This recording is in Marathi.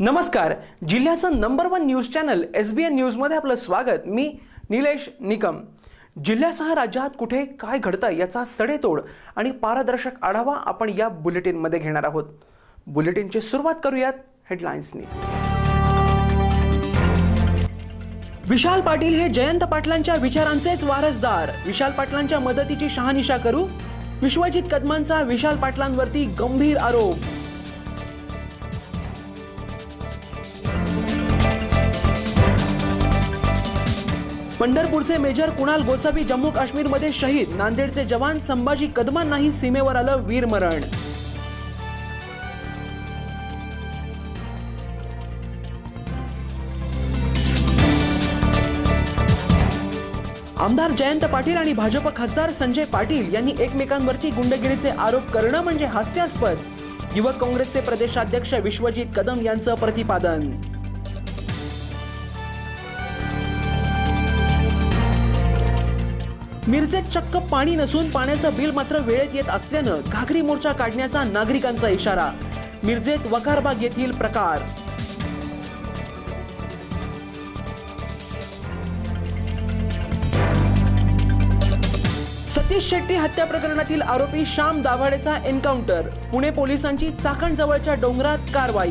नमस्कार जिल्ह्याचं number one news channel S B N न्यूजमध्ये आपलं स्वागत. मी निलेश निकम. जिल्ह्यासह राज्यात कुठे काय घडतं याचा सडेतोड आणि पारदर्शक आढावा आपण या बुलेटिनमध्ये घेणार आहोत. बुलेटिनची सुरुवात करूयात हेडलाईन्सनी विशाल पाटील हे जयंत पाटलांच्या विचारांचेच वारसदार. विशाल पाटलांच्या मदतीची शहानिशा करू? विश्वजित कदमांचा विशाल पाटलांवरती गंभीर आरोप. पंढरपूरचे मेजर कुणाल गोसावी जम्मू काश्मीरमध्ये शहीद. नांदेडचे जवान संभाजी कदमांनाही सीमेवर आलं वीरमरण. आमदार जयंत पाटील आणि भाजप खासदार संजय पाटील यांनी एकमेकांवरती गुंडगिरीचे आरोप करणं म्हणजे हास्यास्पद. युवक काँग्रेसचे प्रदेशाध्यक्ष विश्वजित कदम यांचं प्रतिपादन. मिरजेत चक्क पाणी नसून पाण्याचं बिल मात्र वेळेत येत असल्यानं घागरी मोर्चा काढण्याचा नागरिकांचा इशारा. मिरजेत वकारबाग येथील प्रकार. सतीश शेट्टी हत्या प्रकरणातील आरोपी श्याम दाभाडेचा एन्काउंटर. पुणे पोलिसांची चाकणजवळच्या डोंगरात कारवाई.